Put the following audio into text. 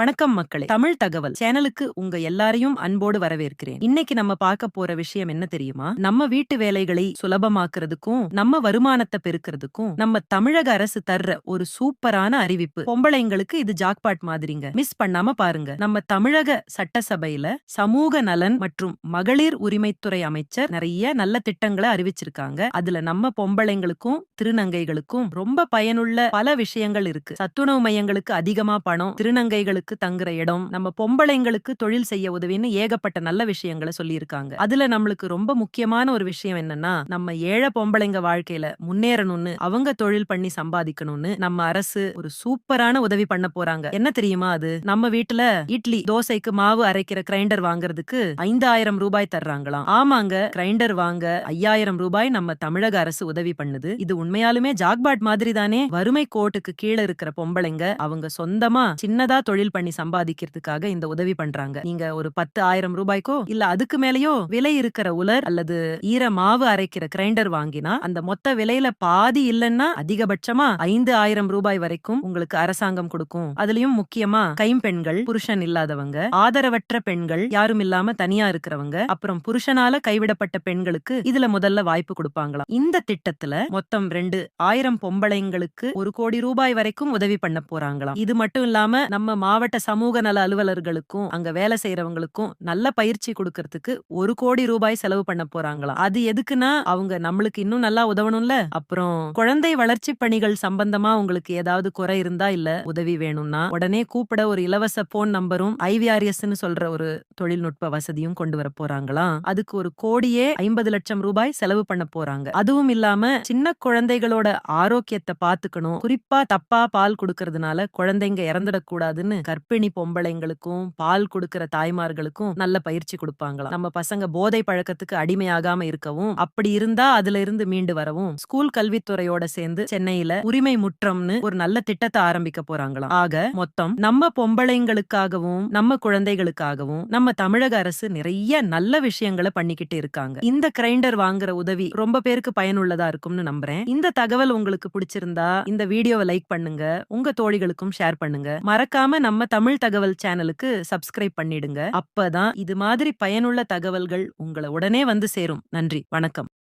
வணக்கம் மக்களே. தமிழ் தகவல். சேனலுக்கு உங்க எல்லாரையும் அன்போடு வரவேற்கிறேன். இன்னைக்கு நம்ம பார்க்க போற விஷயம் என்ன தெரியுமா? நம்ம வீட்டு வேலைகளை சுலபமாக்குறதுக்கும் நம்ம வருமானத்தை பெருக்கிறதுக்கும் நம்ம தமிழக அரசு தர்ற ஒரு சூப்பரான அறிவிப்பு. பொம்பளைங்களுக்கு இது ஜாக்பாட் மாதிரிங்க. மிஸ் பண்ணாம பாருங்க. நம்ம தமிழக சட்டசபையில சமூக நலன் மற்றும் மகளிர் உரிமைத்துறை அமைச்சர் நிறைய நல்ல திட்டங்களை அறிவிச்சிருக்காங்க. அதுல நம்ம பொம்பளைங்களுக்கும் திருநங்கைகளுக்கும் ரொம்ப பயனுள்ள பல விஷயங்கள் இருக்கு. சத்துணவு மையங்களுக்கு அதிகமா பணம் திருநங்கைகளுக்கு தங்குற இடம் நம்ம பொம்பளைங்களுக்கு தொழில் செய்ய உதவின்னு ஏகப்பட்ட நல்ல விஷயங்களை சொல்லியிருக்காங்க. அதுல நம்மளுக்கு ரொம்ப முக்கியமான ஒரு விஷயம் என்னன்னா நம்ம ஏழை பொம்பளைங்க வாழ்க்கையில முன்னேறணும்னு அவங்க தொழில் பண்ணி சம்பாதிக்கணும்னு நம்ம அரசு ஒரு சூப்பரான உதவி பண்ண போறாங்க. என்ன தெரியுமா அது? நம்ம வீட்டுல இட்லி தோசைக்கு மாவு அரைக்கிற கிரைண்டர் வாங்குறதுக்கு ஐந்தாயிரம் ரூபாய் தர்றாங்களாம். ஆமாங்க கிரைண்டர் வாங்க ஐயாயிரம் ரூபாய் நம்ம தமிழக அரசு உதவி பண்ணுது. இது உண்மையாலுமே ஜாக்பாட் மாதிரி தானே வறுமை கோட்டுக்கு கீழே இருக்கிற பொம்பளைங்க அவங்க சொந்தமா சின்னதா தொழில் பண்ணி சம்பாதிக்கிறதுக்காக இந்த உதவி பண்றாங்க. நீங்க ஒரு பத்து ஆயிரம் ரூபாய்க்கோ இல்ல அதுக்கு மேலயோ விலை இருக்கிற உலர் அல்லது ஈர மாவு அரைக்கிற கிரைண்டர் வாங்கினா அந்த மொத்த விலையில பாதி இல்லைன்னா அதிகபட்சமா ஐந்து ஆயிரம் ரூபாய் வரைக்கும் உங்களுக்கு அரசாங்கம் கொடுக்கும். அதுலயும் முக்கியமா கைம்பெண்கள் புருஷன் இல்லாதவங்க ஆதரவற்ற பெண்கள் யாரும் இல்லாம தனியா இருக்கிறவங்க அப்புறம் புருஷனால கைவிடப்பட்ட பெண்களுக்கு இதுல முதல்ல வாய்ப்பு கொடுப்பாங்களாம். இந்த திட்டத்துல மொத்தம் ரெண்டு ஆயிரம் பொம்பளைங்களுக்கு ஒரு கோடி ரூபாய் வரைக்கும் உதவி பண்ண போறாங்களாம். இது மட்டும் இல்லாம நம்ம மாவட்ட சமூக நல அலுவலர்களுக்கும் அங்க வேலை செய்யறவங்களுக்கும் நல்ல பயிற்சி கொடுக்கறதுக்கு ஒரு கோடி ரூபாய் செலவு பண்ண போறாங்களா அது எதுக்குன்னா அவங்க நம்மளுக்கு இன்னும் நல்லா உதவணும்ல? அப்புறம் குழந்தை வளர்ச்சி பணிகள் சம்பந்தமா உங்களுக்கு ஏதாவது குறை இருந்தா இல்ல உதவி வேணும்னா உடனே கூப்பிட ஒரு இலவச போன் நம்பரும் ஐவிஆர்எஸ் சொல்ற ஒரு தொழில்நுட்ப வசதியும் கொண்டு வர போறாங்களாம். அதுக்கு ஒரு கோடியே ஐம்பது லட்சம் ரூபாய் செலவு பண்ண போறாங்க. அதுவும் இல்லாம சின்ன குழந்தைகளோட ஆரோக்கியத்தை பாத்துக்கணும். குறிப்பா தப்பா பால் கொடுக்கறதுனால குழந்தைங்க இறந்துடக்கூடாதுன்னு கர்ப்பிணி பொம்பளைங்களுக்கும் பால் கொடுக்கிற தாய்மார்களுக்கும் நல்ல பயிற்சி கொடுப்பாங்களாம். நம்ம பசங்க போதை பழக்கத்துக்கு அடிமையாகாம இருக்கவும் அப்படி இருந்தா அதுல இருந்து மீண்டு வரவும் ஸ்கூல் கல்வித்துறையோட சேர்ந்து சென்னையில உரிமை முற்றம்னு ஒரு நல்ல திட்டத்தை ஆரம்பிக்க போறாங்களாம். ஆக மொத்தம் நம்ம பொம்பளைங்களுக்காகவும் நம்ம குழந்தைகளுக்காகவும் நம்ம தமிழக அரசு நிறைய நல்ல விஷயங்களை பண்ணிக்கிட்டு இருக்காங்க. இந்த கிரைண்டர் வாங்குற உதவி ரொம்ப பேருக்கு பயனுள்ளதா இருக்கும்னு நம்புறேன். இந்த தகவல் உங்களுக்கு பிடிச்சிருந்தா இந்த வீடியோவை லைக் பண்ணுங்க உங்க தோழிகளுக்கும் ஷேர் பண்ணுங்க. மறக்காம நம்ம தமிழ் தகவல் சேனலுக்கு சப்ஸ்கிரைப் பண்ணிடுங்க. அப்பதான் இது மாதிரி பயனுள்ள தகவல்கள் உங்களை உடனே வந்து சேரும். நன்றி. வணக்கம்.